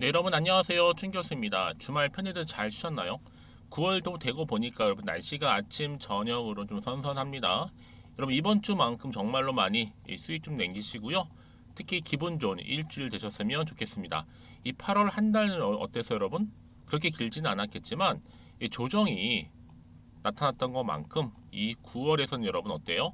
네, 여러분 안녕하세요. 춘 교수입니다. 주말 편의들 잘 쉬셨나요? 9월도 되고 보니까 여러분 날씨가 아침 저녁으로 좀 선선합니다. 여러분 이번 주만큼 정말로 많이 이 수익 좀 남기시고요. 특히 기분 좋은 일주일 되셨으면 좋겠습니다. 이 8월 한 달은 어- 어땠어요, 여러분? 그렇게 길지는 않았겠지만 이 조정이 나타났던 것만큼 이 9월에서는 여러분 어때요?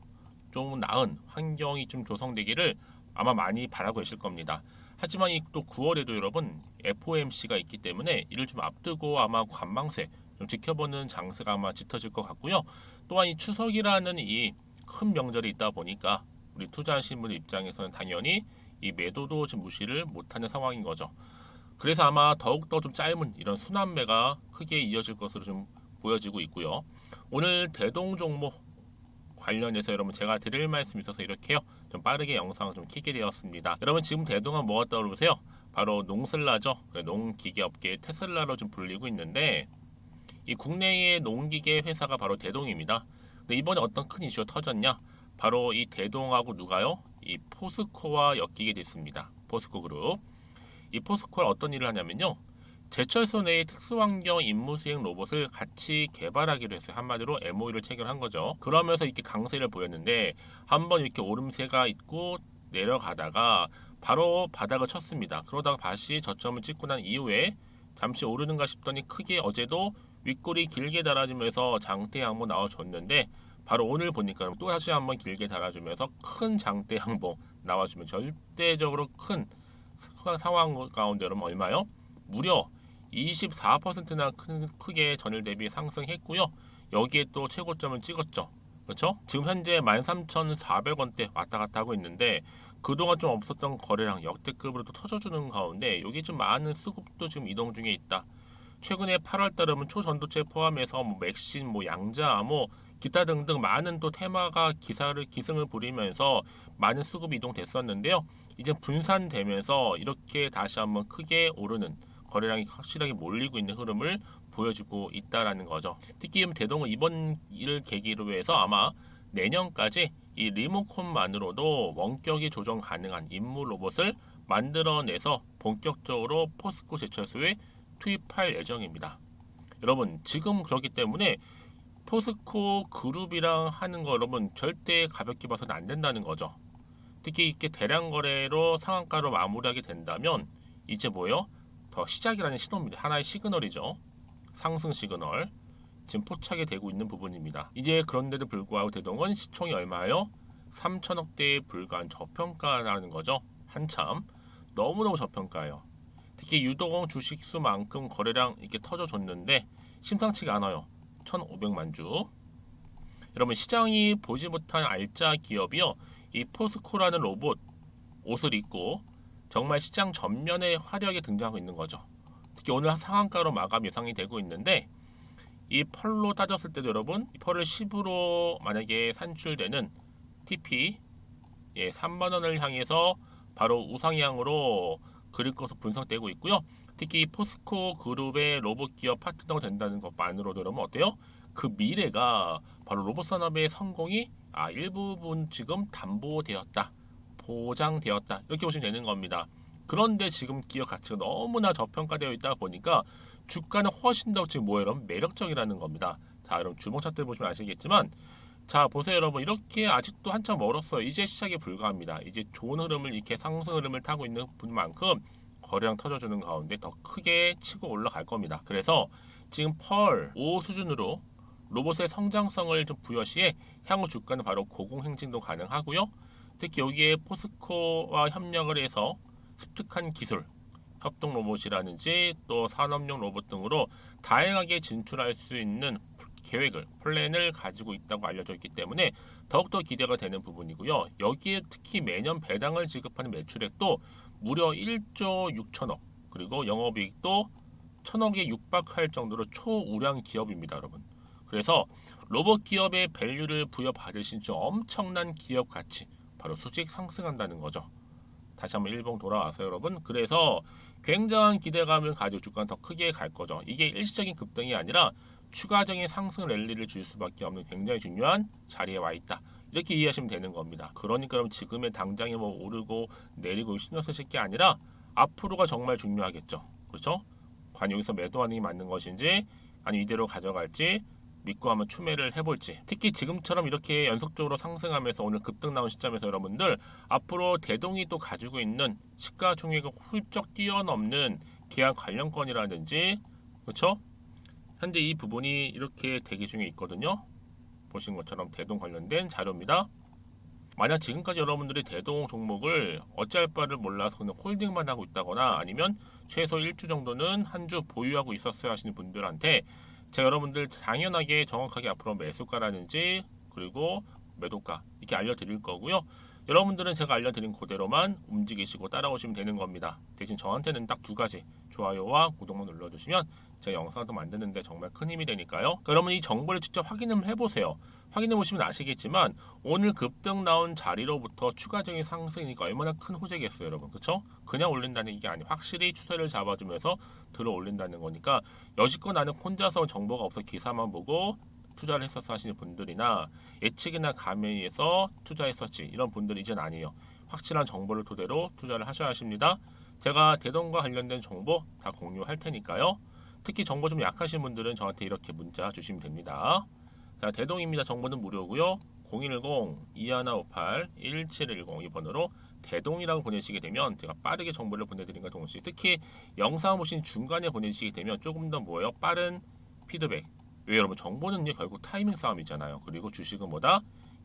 좀 나은 환경이 좀 조성되기를 아마 많이 바라고 계실 겁니다. 하지만 이 또 9월에도 여러분 FOMC가 있기 때문에 이를 좀 앞두고 아마 관망세 좀 지켜보는 장세가 아마 짙어질 것 같고요. 또한 이 추석이라는 이 큰 명절이 있다 보니까 우리 투자하신 분 입장에서는 당연히 이 매도도 지금 무시를 못하는 상황인 거죠. 그래서 아마 더욱더 좀 짧은 이런 순환매가 크게 이어질 것으로 좀 보여지고 있고요. 오늘 대동 종목 관련해서 여러분 제가 드릴 말씀이 있어서 이렇게요. 좀 빠르게 영상을 좀 키게 되었습니다. 여러분 지금 대동은 뭐가 떠오르세요? 바로 농슬라죠. 그래, 농기계업계 테슬라로 좀 불리고 있는데 이 국내의 농기계 회사가 바로 대동입니다. 근데 이번에 어떤 큰 이슈가 터졌냐? 바로 이 대동하고 누가요? 이 포스코와 엮이게 됐습니다. 포스코 그룹. 이 포스코가 어떤 일을 하냐면요. 제철소 내의 특수환경 임무 수행 로봇을 같이 개발하기로 했어요. 한마디로 MOU를 체결한 거죠. 그러면서 이렇게 강세를 보였는데 한번 이렇게 오름세가 있고 내려가다가 바로 바닥을 쳤습니다. 그러다가 다시 저점을 찍고 난 이후에 잠시 오르는가 싶더니 크게 어제도 윗골이 길게 달아주면서 장대 항목 나와줬는데 바로 오늘 보니까 또 다시 한번 길게 달아주면서 큰 장대 항목 나와주면 절대적으로 큰 상황 가운데 여러분 얼마요? 무려 24%나 큰, 크게 전일 대비 상승했고요. 여기에 또 최고점을 찍었죠. 그렇죠? 지금 현재 13,400원대 왔다 갔다 하고 있는데 그동안 좀 없었던 거래량 역대급으로 또 터져주는 가운데 여기 좀 많은 수급도 지금 이동 중에 있다. 최근에 8월 달에는 초전도체 포함해서 뭐 맥신, 뭐 양자, 뭐 기타 등등 많은 또 테마가 기사를 기승을 부리면서 많은 수급이 이동됐었는데요. 이제 분산되면서 이렇게 다시 한번 크게 오르는 거래량이 확실하게 몰리고 있는 흐름을 보여주고 있다라는 거죠. 특히 대동은 이번 일을 계기로 해서 아마 내년까지 이 리모컨만으로도 원격이 조정 가능한 임무 로봇을 만들어내서 본격적으로 포스코 제철소에 투입할 예정입니다. 여러분 지금 그렇기 때문에 포스코 그룹이랑 하는 거 여러분 절대 가볍게 봐서는 안 된다는 거죠. 특히 이렇게 대량 거래로 상한가로 마무리하게 된다면 이제 뭐요? 더 시작이라는 신호입니다. 하나의 시그널이죠. 상승 시그널. 지금 포착이 되고 있는 부분입니다. 이제 그런데도 불구하고 대동은 시총이 얼마예요? 3천억대에 불과한 저평가라는 거죠. 한참 너무너무 저평가예요. 특히 유도공 주식 수만큼 거래량 이렇게 터져줬는데 심상치가 않아요. 1,500만 주. 여러분 시장이 보지 못한 알짜 기업이요. 이 포스코라는 로봇 옷을 입고 정말 시장 전면에 화려하게 등장하고 있는 거죠. 특히 오늘 상한가로 마감 예상이 되고 있는데 이 펄로 따졌을 때도 여러분 이 펄을 10으로 만약에 산출되는 TP 예, 3만 원을 향해서 바로 우상향으로 그릴 것으로 분석되고 있고요. 특히 이 포스코 그룹의 로봇 기업 파트너가 된다는 것만으로도 여러분 어때요? 그 미래가 바로 로봇 산업의 성공이 아 일부분 지금 담보되었다. 보장되었다. 이렇게 보시면 되는 겁니다. 그런데 지금 기업 가치가 너무나 저평가되어 있다 보니까 주가는 훨씬 더 지금 뭐예요? 매력적이라는 겁니다. 자, 여러분 주봉 차트 보시면 아시겠지만 자, 보세요, 여러분. 이렇게 아직도 한참 멀었어요. 이제 시작에 불과합니다. 이제 좋은 흐름을 이렇게 상승 흐름을 타고 있는 분만큼 거래량 터져주는 가운데 더 크게 치고 올라갈 겁니다. 그래서 지금 펄 5 수준으로 로봇의 성장성을 좀 부여시해 향후 주가는 바로 고공행진도 가능하고요. 특히 여기에 포스코와 협력을 해서 습득한 기술, 협동 로봇이라든지 또 산업용 로봇 등으로 다양하게 진출할 수 있는 계획을 플랜을 가지고 있다고 알려져 있기 때문에 더욱더 기대가 되는 부분이고요. 여기에 특히 매년 배당을 지급하는 매출액도 무려 1조 6천억 그리고 영업이익도 천억에 육박할 정도로 초우량 기업입니다, 여러분. 그래서 로봇 기업의 밸류를 부여받으신 지 엄청난 기업 가치 바로 수직 상승한다는 거죠. 다시 한번 일봉 돌아와서 여러분 그래서 굉장한 기대감을 가지고 주가는 더 크게 갈 거죠. 이게 일시적인 급등이 아니라 추가적인 상승 랠리를 줄 수밖에 없는 굉장히 중요한 자리에 와 있다. 이렇게 이해하시면 되는 겁니다. 그러니까 그럼 지금의 당장에 뭐 오르고 내리고 신경 쓰실 게 아니라 앞으로가 정말 중요하겠죠. 그렇죠? 과연 여기서 매도하는 게 맞는 것인지 아니 이대로 가져갈지 믿고 한번 추매를 해볼지 특히 지금처럼 이렇게 연속적으로 상승하면서 오늘 급등 나온 시점에서 여러분들 앞으로 대동이 또 가지고 있는 시가총액을 훌쩍 뛰어넘는 계약 관련권이라든지 그렇죠? 현재 이 부분이 이렇게 대기 중에 있거든요. 보신 것처럼 대동 관련된 자료입니다. 만약 지금까지 여러분들이 대동 종목을 어찌할 바를 몰라서 그냥 홀딩만 하고 있다거나 아니면 최소 1주 정도는 한 주 보유하고 있었어야 하시는 분들한테 제가 여러분들 당연하게 정확하게 앞으로 매수가라든지 그리고 매도가 이렇게 알려드릴 거고요. 여러분들은 제가 알려드린 그대로만 움직이시고 따라오시면 되는 겁니다. 대신 저한테는 딱 두 가지 좋아요와 구독만 눌러주시면 제가 영상도 만드는데 정말 큰 힘이 되니까요. 그러니까 여러분 이 정보를 직접 확인을 해보세요. 확인해 보시면 아시겠지만 오늘 급등 나온 자리로부터 추가적인 상승이니까 얼마나 큰 호재겠어요, 여러분. 그렇죠? 그냥 올린다는 이게 아니 확실히 추세를 잡아주면서 들어 올린다는 거니까 여지껏 나는 혼자서 정보가 없어 기사만 보고 투자를 했었어 하시는 분들이나 예측이나 감회에서 투자했었지 이런 분들 이젠 아니에요. 확실한 정보를 토대로 투자를 하셔야 하십니다. 제가 대동과 관련된 정보 다 공유할 테니까요. 특히 정보 좀 약하신 분들은 저한테 이렇게 문자 주시면 됩니다. 자, 대동입니다. 정보는 무료고요. 010-2158-1710 이 번호로 대동이라고 보내시게 되면 제가 빠르게 정보를 보내드린과 동시에 특히 영상 보신 중간에 보내시게 되면 조금 더 뭐예요? 빠른 피드백. 왜 여러분 정보는요 결국 타이밍 싸움이잖아요. 그리고 주식은 뭐다?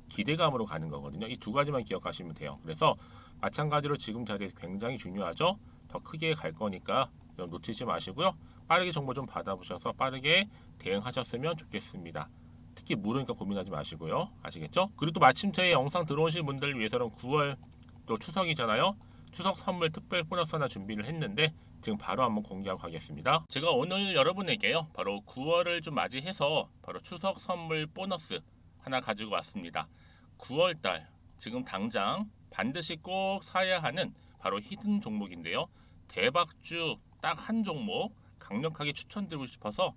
기대감으로 가는 거거든요. 이 두 가지만 기억하시면 돼요. 그래서 마찬가지로 지금 자리에서 굉장히 중요하죠. 더 크게 갈 거니까 놓치지 마시고요. 빠르게 정보 좀 받아보셔서 빠르게 대응하셨으면 좋겠습니다. 특히 모르니까 고민하지 마시고요. 아시겠죠? 그리고 또 마침 제 영상 들어오신 분들을 위해서는 9월 또 추석이잖아요. 추석 선물 특별 보너스 하나 준비를 했는데 지금 바로 한번 공개하고 가겠습니다. 제가 오늘 여러분에게요. 바로 9월을 좀 맞이해서 바로 추석 선물 보너스 하나 가지고 왔습니다. 9월 달 지금 당장 반드시 꼭 사야 하는 바로 히든 종목인데요. 대박주 딱 한 종목 강력하게 추천드리고 싶어서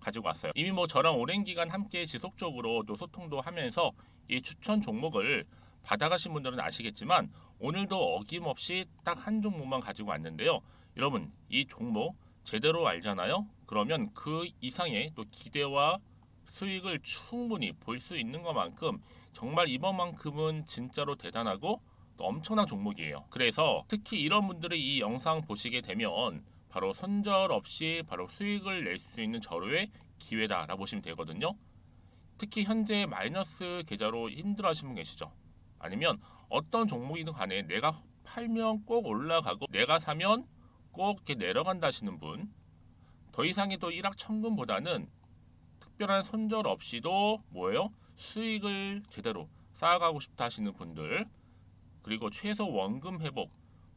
가지고 왔어요. 이미 뭐 저랑 오랜 기간 함께 지속적으로 또 소통도 하면서 이 추천 종목을 받아가신 분들은 아시겠지만 오늘도 어김없이 딱 한 종목만 가지고 왔는데요. 여러분 이 종목 제대로 알잖아요. 그러면 그 이상의 또 기대와 수익을 충분히 볼 수 있는 것만큼 정말 이번만큼은 진짜로 대단하고 또 엄청난 종목이에요. 그래서 특히 이런 분들이 이 영상 보시게 되면 바로 손절 없이 바로 수익을 낼 수 있는 절호의 기회다라고 보시면 되거든요. 특히 현재 마이너스 계좌로 힘들어하시는 분 계시죠? 아니면 어떤 종목이든 간에 내가 팔면 꼭 올라가고 내가 사면 꼭 이렇게 내려간다 하시는 분. 더 이상의 또 일확천금보다는 특별한 손절 없이도 뭐예요? 수익을 제대로 쌓아가고 싶다 하시는 분들 그리고 최소 원금 회복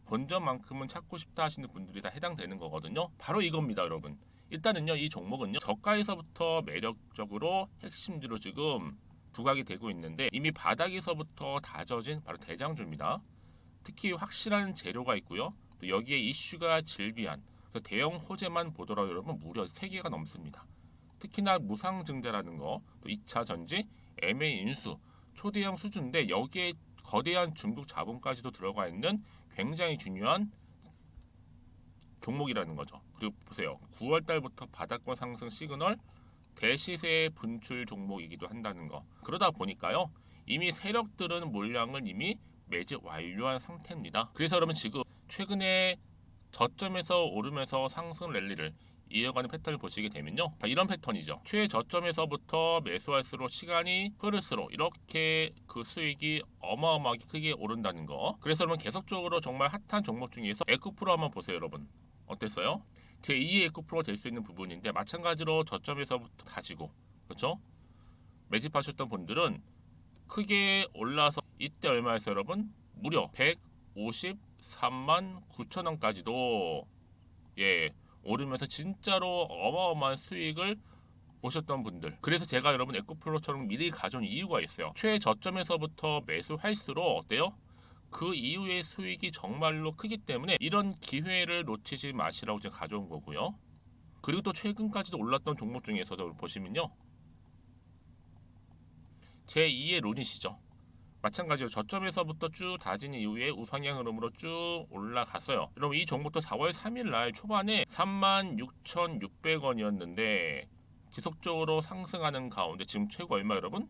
본전만큼은 찾고 싶다 하시는 분들이 다 해당되는 거거든요. 바로 이겁니다, 여러분. 일단은요, 이 종목은요, 저가에서부터 매력적으로 핵심주로 지금 부각이 되고 있는데 이미 바닥에서부터 다져진 바로 대장주입니다. 특히 확실한 재료가 있고요. 또 여기에 이슈가 질비한 대형 호재만 보더라도 여러분 무려 3개가 넘습니다. 특히나 무상증자라는 거, 또 2차 전지, MA 인수, 초대형 수준인데 여기에 거대한 중국 자본까지도 들어가 있는 굉장히 중요한 종목이라는 거죠. 그리고 보세요. 9월 달부터 바닥권 상승 시그널 대시세 분출 종목이기도 한다는 거. 그러다 보니까요. 이미 세력들은 물량을 이미 매집 완료한 상태입니다. 그래서 여러분 지금 최근에 저점에서 오르면서 상승 랠리를 이어가는 패턴을 보시게 되면요. 다 이런 패턴이죠. 최저점에서부터 매수할수록 시간이 흐를수록 이렇게 그 수익이 어마어마하게 크게 오른다는 거. 그래서 여러분 계속적으로 정말 핫한 종목 중에서 에코프로 한번 보세요, 여러분. 어땠어요? 제 2의 에코프로가 될 수 있는 부분인데 마찬가지로 저점에서부터 다지고 그렇죠? 매집하셨던 분들은 크게 올라서 이때 얼마였어요, 여러분? 무려 153만 9천 원까지도 예 오르면서 진짜로 어마어마한 수익을 보셨던 분들. 그래서 제가 여러분 에코플로처럼 미리 가져온 이유가 있어요. 최저점에서부터 매수할수록 어때요? 그 이후의 수익이 정말로 크기 때문에 이런 기회를 놓치지 마시라고 제가 가져온 거고요. 그리고 또 최근까지도 올랐던 종목 중에서도 보시면요. 제2의 론이시죠. 마찬가지로 저점에서부터 쭉 다진 이후에 우상향 흐름으로 쭉 올라갔어요. 여러분 이 종목도 4월 3일 날 초반에 36,600원이었는데 지속적으로 상승하는 가운데 지금 최고 얼마 여러분?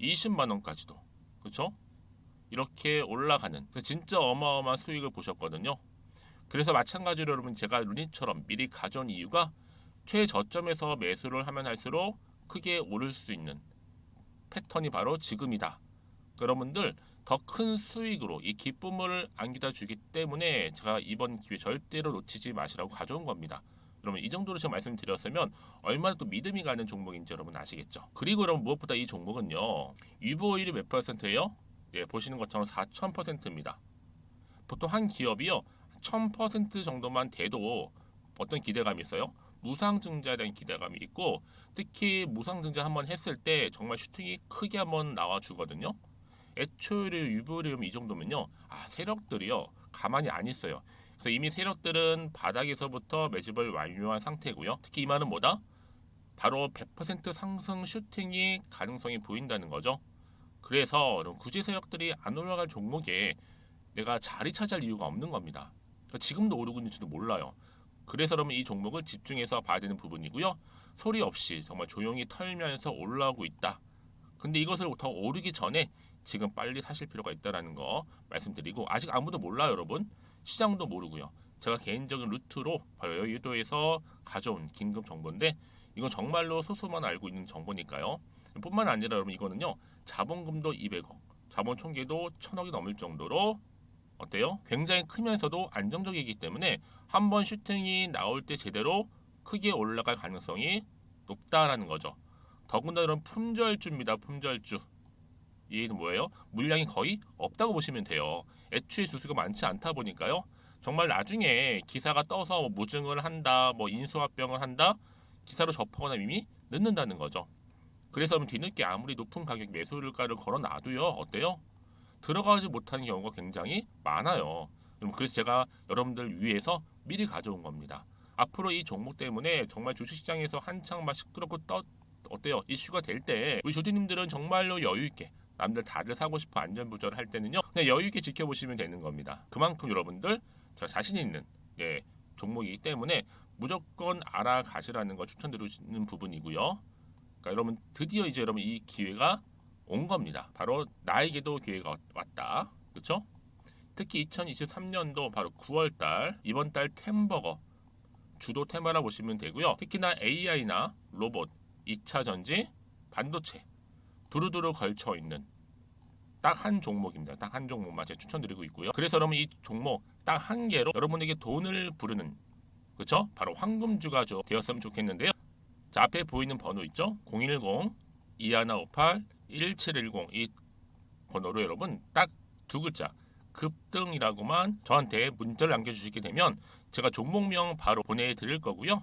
20만 원까지도 그렇죠? 이렇게 올라가는 진짜 어마어마한 수익을 보셨거든요. 그래서 마찬가지로 여러분 제가 루닛처럼 미리 가져온 이유가 최저점에서 매수를 하면 할수록 크게 오를 수 있는 패턴이 바로 지금이다. 여러분들 더 큰 수익으로 이 기쁨을 안기다 주기 때문에 제가 이번 기회 절대로 놓치지 마시라고 가져온 겁니다. 여러분 이 정도로 제가 말씀드렸으면 얼마나 또 믿음이 가는 종목인지 여러분 아시겠죠? 그리고 여러분 무엇보다 이 종목은요 유보율이 몇 퍼센트예요? 예, 보시는 것처럼 4,000%입니다. 보통 한 기업이요 1,000% 정도만 돼도 어떤 기대감이 있어요? 무상증자에 대한 기대감이 있고 특히 무상증자 한번 했을 때 정말 슈팅이 크게 한번 나와 주거든요. 애초에 유보율이 이 정도면요. 아 세력들이요 가만히 안 있어요. 그래서 이미 세력들은 바닥에서부터 매집을 완료한 상태고요. 특히 이 말은 뭐다? 바로 100% 상승 슈팅이 가능성이 보인다는 거죠. 그래서 굳이 세력들이 안 올라갈 종목에 내가 자리 차지할 이유가 없는 겁니다. 지금도 오르고 있는지도 몰라요. 그래서 여러분 이 종목을 집중해서 봐야 되는 부분이고요. 소리 없이 정말 조용히 털면서 올라오고 있다. 근데 이것을 더 오르기 전에 지금 빨리 사실 필요가 있다라는 거 말씀드리고 아직 아무도 몰라요, 여러분. 시장도 모르고요. 제가 개인적인 루트로 바로 여의도에서 가져온 긴급 정보인데 이건 정말로 소수만 알고 있는 정보니까요. 뿐만 아니라 여러분 이거는요. 자본금도 200억, 자본 총계도 1000억이 넘을 정도로 어때요? 굉장히 크면서도 안정적이기 때문에 한 번 슈팅이 나올 때 제대로 크게 올라갈 가능성이 높다라는 거죠. 더군다나 이런 품절주입니다. 품절주. 이는 뭐예요? 물량이 거의 없다고 보시면 돼요. 애초에 수수가 많지 않다 보니까요. 정말 나중에 기사가 떠서 뭐 무증을 한다, 뭐 인수합병을 한다, 기사로 접하거나 이미 늦는다는 거죠. 그래서 뒤늦게 아무리 높은 가격 매수가를 걸어 놔도요, 어때요? 들어가지 못하는 경우가 굉장히 많아요. 그래서 제가 여러분들 위해서 미리 가져온 겁니다. 앞으로 이 종목 때문에 정말 주식시장에서 한창 막 시끄럽고 떠 어때요? 이슈가 될 때 우리 주주님들은 정말로 여유 있게 남들 다들 사고 싶어 안전부절 할 때는요 그냥 여유 있게 지켜보시면 되는 겁니다. 그만큼 여러분들 저 자신 있는 예, 종목이기 때문에 무조건 알아가시라는 거 추천드리는 부분이고요. 그러니까 여러분 드디어 이제 여러분 이 기회가 온 겁니다. 바로 나에게도 기회가 왔다. 그렇죠? 특히 2023년도 바로 9월달 이번 달 템버거 주도 테마라 보시면 되고요. 특히나 AI나 로봇, 2차 전지, 반도체 두루두루 걸쳐 있는 딱 한 종목입니다. 딱 한 종목만 제가 추천드리고 있고요. 그래서 여러분 이 종목 딱 한 개로 여러분에게 돈을 부르는 그렇죠? 바로 황금주가 죠 되었으면 좋겠는데요. 자 앞에 보이는 번호 있죠? 010 2158 1710 이 번호로 여러분 딱 두 글자 급등이라고만 저한테 문자를 남겨주시게 되면 제가 종목명 바로 보내드릴 거고요.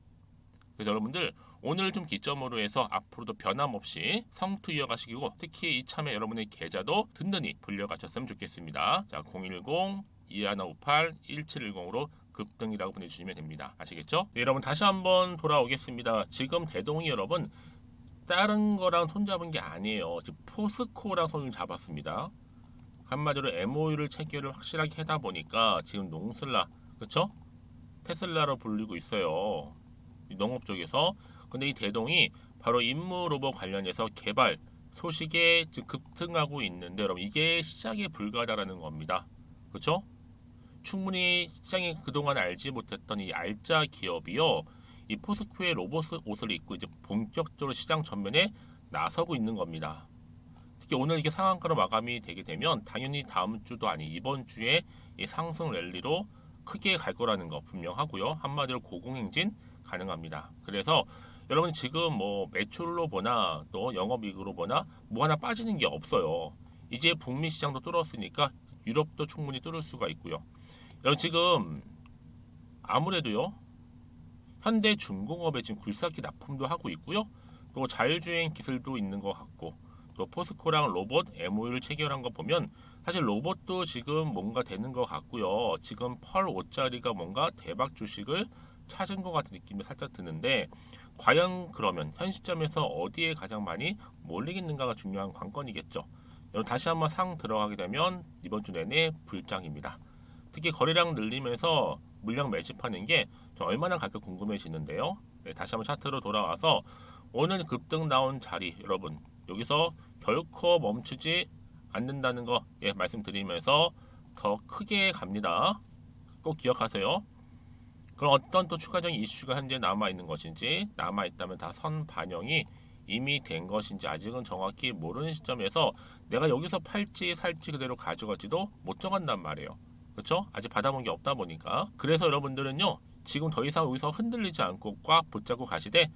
그래서 여러분들 오늘 좀 기점으로 해서 앞으로도 변함없이 성투 이어가시고 특히 이참에 여러분의 계좌도 든든히 불려가셨으면 좋겠습니다. 자, 010 2158 1710으로 급등이라고 보내주시면 됩니다. 아시겠죠? 네, 여러분 다시 한번 돌아오겠습니다. 지금 대동이 여러분 다른 거랑 손잡은 게 아니에요. 지금 포스코랑 손을 잡았습니다. 한마디로 MOU를 체결을 확실하게 하다 보니까 지금 농슬라 그렇죠? 테슬라로 불리고 있어요. 이 농업 쪽에서 근데 이 대동이 바로 임무 로봇 관련해서 개발 소식에 지금 급등하고 있는데 여러분 이게 시장에 불과하다라는 겁니다. 그렇죠? 충분히 시장에 그동안 알지 못했던 이 알짜 기업이요. 이 포스코의 로봇 옷을 입고 이제 본격적으로 시장 전면에 나서고 있는 겁니다. 특히 오늘 이게 상한가로 마감이 되게 되면 당연히 다음 주도 아니 이번 주에 이 상승 랠리로 크게 갈 거라는 거 분명하고요. 한마디로 고공행진 가능합니다. 그래서 여러분 지금 뭐 매출로 보나 또 영업이익으로 보나 뭐 하나 빠지는 게 없어요. 이제 북미 시장도 뚫었으니까 유럽도 충분히 뚫을 수가 있고요. 여러분 지금 아무래도요 현대 중공업에 지금 굴삭기 납품도 하고 있고요. 또 자율주행 기술도 있는 것 같고 또 포스코랑 로봇 MOU를 체결한 거 보면 사실 로봇도 지금 뭔가 되는 것 같고요. 지금 펄 5짜리가 뭔가 대박 주식을 찾은 것 같은 느낌이 살짝 드는데 과연 그러면 현 시점에서 어디에 가장 많이 몰리겠는가가 중요한 관건이겠죠. 여러분 다시 한번 상 들어가게 되면 이번 주 내내 불장입니다. 특히 거래량 늘리면서 물량 매집하는 게좀 얼마나 갈까 궁금해지는데요. 네, 다시 한번 차트로 돌아와서 오늘 급등 나온 자리 여러분 여기서 결코 멈추지 않는다는 거 예, 말씀드리면서 더 크게 갑니다. 꼭 기억하세요. 그럼 어떤 또 추가적인 이슈가 현재 남아 있는 것인지 남아 있다면 다 선 반영이 이미 된 것인지 아직은 정확히 모르는 시점에서 내가 여기서 팔지 살지 그대로 가져가지도 못 정한단 말이에요. 그렇죠? 아직 받아본 게 없다 보니까 그래서 여러분들은요 지금 더 이상 여기서 흔들리지 않고 꽉 붙잡고 가시되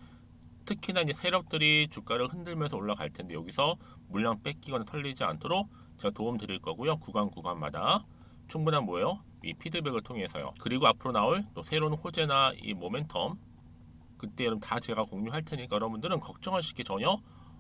특히나 이제 세력들이 주가를 흔들면서 올라갈 텐데 여기서 물량 뺏기거나 털리지 않도록 제가 도움 드릴 거고요 구간 구간마다 충분한 뭐예요? 이 피드백을 통해서요 그리고 앞으로 나올 또 새로운 호재나 이 모멘텀 그때 여러분 다 제가 공유할 테니까 여러분들은 걱정하실 게 전혀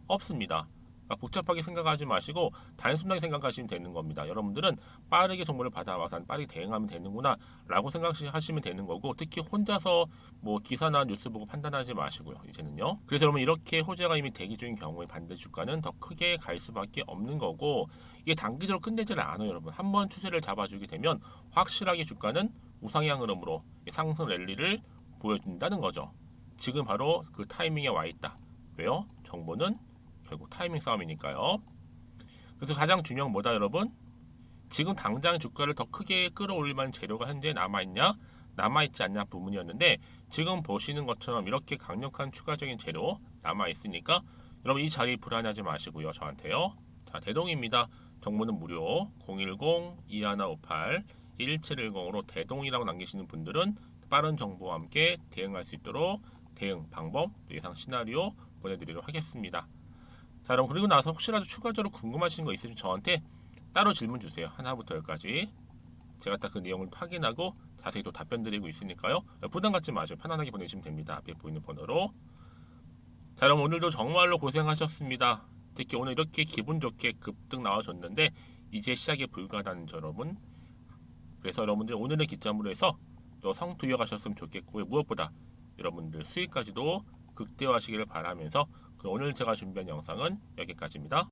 없습니다. 그러니까 복잡하게 생각하지 마시고 단순하게 생각하시면 되는 겁니다. 여러분들은 빠르게 정보를 받아와서 빠르게 대응하면 되는구나 라고 생각하시면 되는 거고 특히 혼자서 뭐 기사나 뉴스 보고 판단하지 마시고요. 이제는요. 그래서 여러분 이렇게 호재가 이미 대기 중인 경우에 반대 주가는 더 크게 갈 수밖에 없는 거고 이게 단기적으로 끝내지를 않아요. 여러분 한번 추세를 잡아주게 되면 확실하게 주가는 우상향 흐름으로 상승 랠리를 보여준다는 거죠. 지금 바로 그 타이밍에 와 있다. 왜요? 정보는 결국 타이밍 싸움이니까요. 그래서 가장 중요한 뭐다 여러분? 지금 당장 주가를 더 크게 끌어올릴 만한 재료가 현재 남아있냐? 남아있지 않냐 부분이었는데 지금 보시는 것처럼 이렇게 강력한 추가적인 재료 남아있으니까 여러분 이 자리 불안하지 마시고요. 저한테요. 자 대동입니다. 정보는 무료 010-2158-1710으로 대동이라고 남기시는 분들은 빠른 정보와 함께 대응할 수 있도록 대응 방법, 또 예상 시나리오 보내드리도록 하겠습니다. 자, 그럼 그리고 나서 혹시라도 추가적으로 궁금하신 거 있으시면 저한테 따로 질문 주세요. 하나부터 열까지. 제가 딱 그 내용을 확인하고 자세히 또 답변 드리고 있으니까요. 부담 갖지 마시고 편안하게 보내시면 됩니다. 앞에 보이는 번호로. 자, 그럼 오늘도 정말로 고생하셨습니다. 특히 오늘 이렇게 기분 좋게 급등 나와줬는데 이제 시작에 불과하다는 점 여러분. 그래서 여러분들 오늘의 기점으로 해서 또 성투여 가셨으면 좋겠고요. 무엇보다 여러분들 수익까지도 극대화하시기를 바라면서 오늘 제가 준비한 영상은 여기까지입니다.